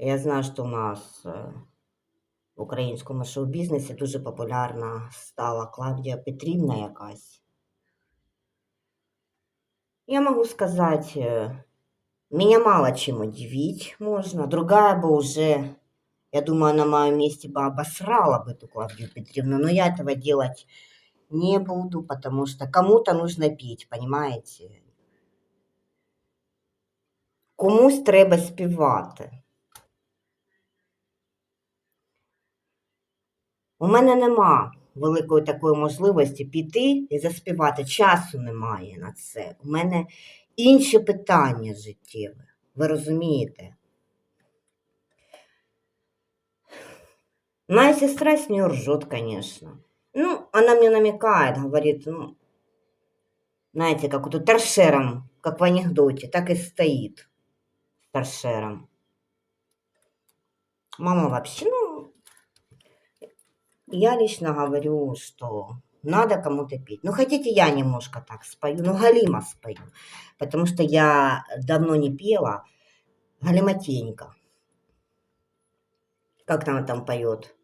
Я знаю, що у нас е, в українському шоу-бізнесі дуже популярна стала Клавдія Петрівна якась. Я могу сказать, э, меня мало чем удивить можно. Другая бы уже, я думаю, на моем месте бы обосрала бы эту Клавдию Петровну, но я этого делать не буду, потому что кому-то нужно пить, понимаете? Комусь треба співати. У мене нема великої такої можливості піти і заспівати. Часу немає на це. У мене інші питання життєві. Ви розумієте? Моя сестра с нее ржет, конечно. Ну, она мне намекает, говорит, ну, знаете, как вот торшером, как в анекдоте, так и стоит торшером. Мама вообще, ну, я лично говорю, что надо кому-то петь. Ну, хотите, я немножко так спою, ну, Галима спою, потому что я давно не пела. Галиматенька. Как она там поет?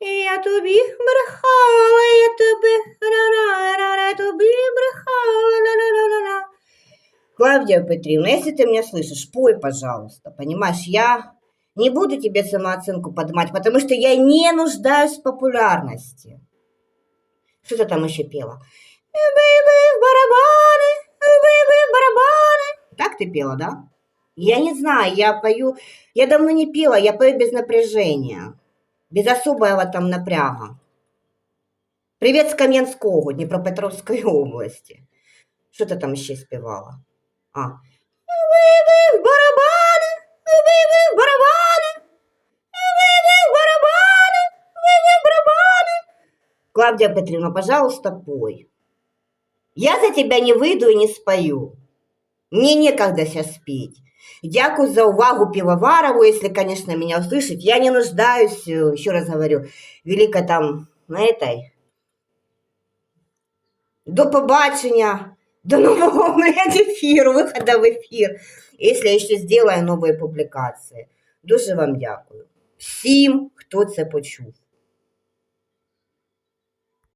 Я тобі брехала, я тобі, ра-ра-ра-ра, я тобі брехала, ла-ла-ла-ла-ла. Клавдия Петровна, если ты меня слышишь, пой, пожалуйста, понимаешь, я не буду тебе самооценку поднимать, потому что я не нуждаюсь в популярности. Что ты там еще пела? Бы-бы в барабаны, бы-бы в барабаны. Так ты пела, да? Я не знаю, я пою, я давно не пела, я пою без напряжения, без особого там напряга. Привет з Кам'янського, Дніпропетровської області. Що ти там ще співала? А. Ви-ви в Клавдия Петровна, пожалуйста, пой. Я за тебя не выйду и не спою. Мне некогда сейчас спеть. Дякую за увагу Пивоварову, если, конечно, меня услышит. Я не нуждаюсь, э, еще раз говорю, велико там на этой. До побачення, до нового блядь, ефіру, виходу в ефір, якщо я ще сделаю нові публікації. Дуже вам дякую. Всім, хто це почув.